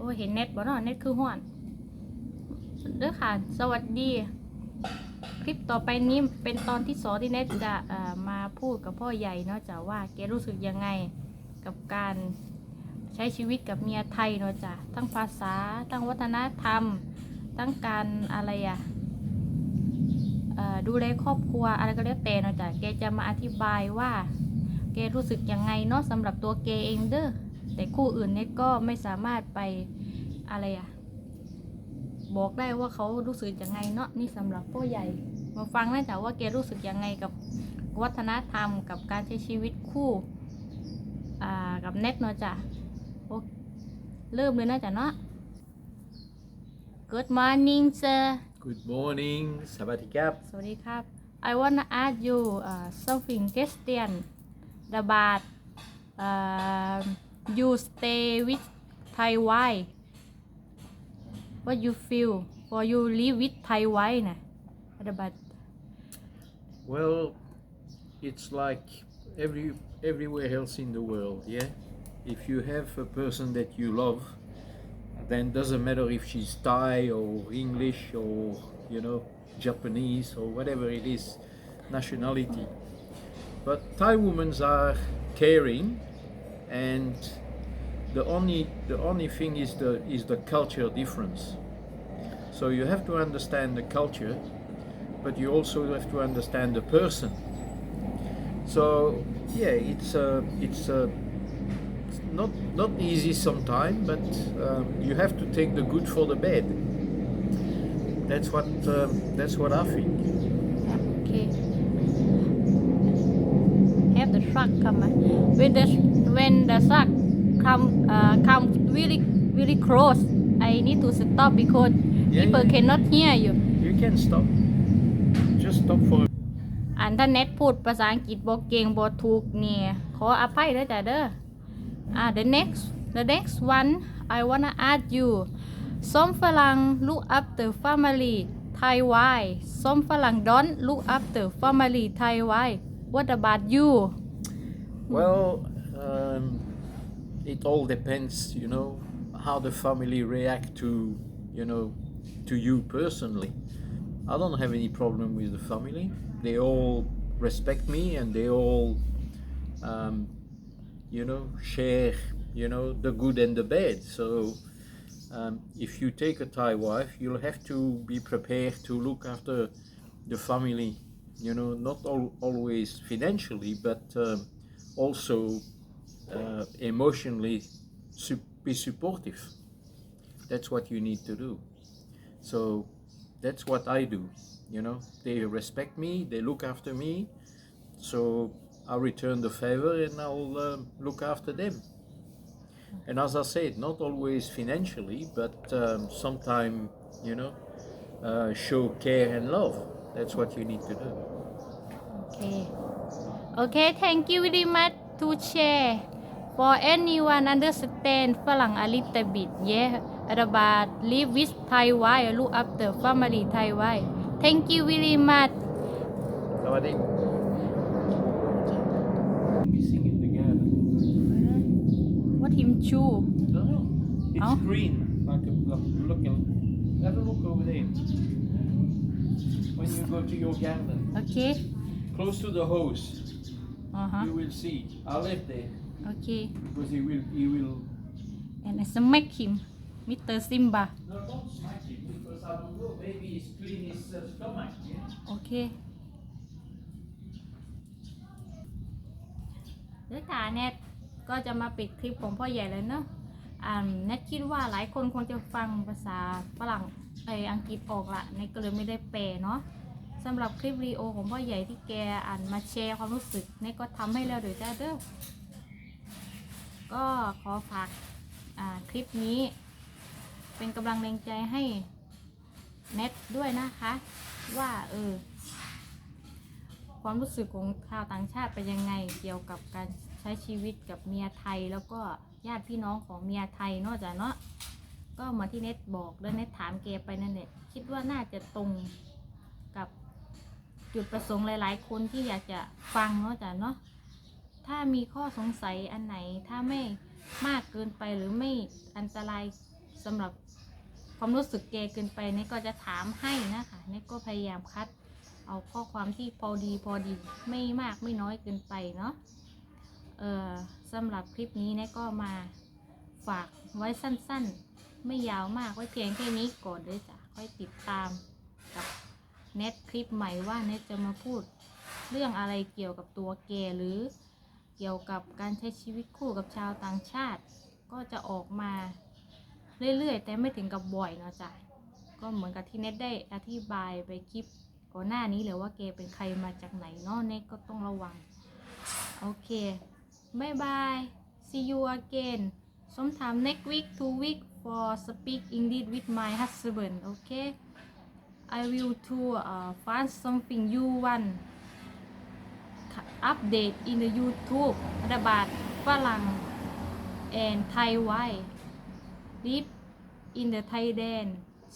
โอ้เห็นเน็ตบ่เนาะเน็ตคือห้อนเด้อค่ะ สวัสดี คลิปต่อไปนี้เป็นตอนที่สองที่เน็ตจะมาพูดกับพ่อใหญ่เนาะจ้ะว่าแกรู้สึกยังไงกับการใช้ชีวิตกับเมียไทยเนาะจ้ะทั้งภาษาทั้งวัฒนธรรม ทั้งการอะไรอะเอ่อดูแลครอบครัวอะไรก็แล้วแต่เนาะจ้ะแกจะมาอธิบายว่าแกรู้สึกยังไงเนาะสำหรับตัวแกเองเด้อ แต่คู่อื่นเน็ตก็ไม่สามารถไปอะไรอะบอกได้ว่าเขารู้สึกยังไงเนาะนี่สำหรับผู้ใหญ่ มาฟังนะจ๊ะว่าแกรู้สึกยังไงกับวัฒนธรรมกับการใช้ชีวิตคู่อ่ากับเน็ตเนาะจ้ะโอ้เริ่มเลยนะจ๊ะเนาะ Good morning sir Good morning, Sabatikap. สวัสดีครับ I wanna ask you uh, something question about uh, you stay with Thai wife what you feel? For you live with Thai wife นะ what about Well, it's like every everywhere else in the world, yeah. If you have a person that you love, then doesn't matter if she's Thai or English or you know Japanese or whatever it is, nationality. But Thai women are caring, and the only the only thing is the is the culture difference. So you have to understand the culture, but you also have to understand the person. So yeah, it's uh, it's uh, it's not not easy sometimes, but um, you have to take the good for the bad. That's what um, that's what I think. Okay Have the truck come on. When the when the truck come uh, come really really close, I need to stop because Yeah, people yeah. cannot hear you. You can stop. Just stop for อันถ้าเน็ตพูดภาษาอังกฤษบ่เก่งบ่ถูกนี่ขออภัยเด้อจ้ะเด้ออ่า the next the next one I wanna ask you some ฝรั่ง look after family Thai wife some ฝรั่ง don't look after family Thai wife what about you Well, um, it all depends, you know, how the family react to, you know, to you personally. I don't have any problem with the family. They all respect me and they all, um, you know, share, you know, the good and the bad. So, um, if you take a Thai wife, you'll have to be prepared to look after the family, you know, not al- always financially, but um, also uh, emotionally su- be supportive. That's what you need to do. So that's what I do. You know, they respect me, they look after me, so I'll return the favor and I'll um, look after them. And as I said, not always financially, but um, sometimes, you know, uh, show care and love. That's what you need to do. Okay. Okay, thank you very much to share. For anyone understand ฝรั่ง a little bit, yeah, about live with Thai wife, look after family Thai wife. Thank you very much. Sawadee. Missing in the garden. What him chew? No, no. It's Oh. green. Like a, look, look, have a look over there. When you go to your garden, Okay. close to the hose, Uh-huh. you will see. I left there Okay. because he will. He will. And I smack him, Mr. Simba. No, don't smack him because I don't know. Maybe he's clean his uh, stomach. Yeah. โอเคเด้วยค่ะเน็ตก็จะมาปิดคลิปของพ่อใหญ่เลยเนอะอ่าเน็ตคิดว่าหลายคนคงจะฟังภาษาฝรั่งไอยอังกฤษออกละเน็ตก็เลยไม่ได้แปลเนาะ สำหรับคลิปวิดีโอของพ่อใหญ่ที่แกอ่านมาแชร์ความรู้สึกเน็ตก็ทำให้แล้วเดี๋ยวจ้าเด้อก็ขอฝากคลิปนี้ เป็นกำลังแรงใจให้เน็ตด้วยนะคะ ว่าเออความรู้สึกของชาวต่างชาติเป็นยังไงเกี่ยวกับการใช้ชีวิตกับเมียไทยแล้วก็ญาติพี่น้องของเมียไทยนอกจากเนาะก็เหมือนที่เน็ตบอกแล้วเน็ตถามแกไปนั่นแหละคิดว่าน่าจะตรงกับ จุดประสงค์หลาย ๆ คนที่อยากจะฟังเนาะจ้ะเนาะถ้ามีข้อสงสัยอันไหน ถ้าไม่มากเกินไปหรือไม่อันตรายสำหรับความรู้สึกแกเกินไปเนทก็จะถามให้นะคะเนทก็พยายามคัดเอาข้อความที่พอดีพอดีไม่มากไม่น้อยเกินไปเนาะเออสำหรับคลิปนี้เนทก็มาฝากไว้สั้นๆ ไม่ยาวมากไว้เพียงแค่นี้ก่อนเลยจ้ะค่อยติดตาม เน็ตคลิปใหม่ว่าเน็ตจะมาพูดเรื่องอะไรเกี่ยวกับตัวแกหรือเกี่ยวกับการใช้ชีวิตคู่กับชาวต่างชาติ ก็จะออกมาเรื่อยๆ แต่ไม่ถึงกับบ่อยเนาะจ้ะก็เหมือนกับที่เน็ตได้อธิบายไปคลิปก่อนหน้านี้เลยว่าแกเป็นใครมาจากไหนเนาะเน็ตก็ต้องระวัง โอเคบายบาย see you again sometime next week two week for speak English with my husband okay I will to uh, find something you want update in the YouTube about ฝรั่ง and Thai wife live in the Thailand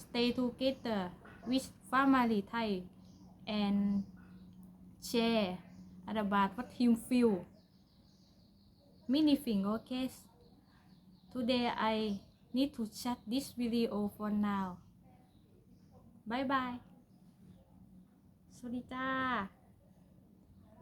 stay together with family Thai and share about what him feel many thing okay today I need to shut this video for now บายบาย สวัสดีจ้า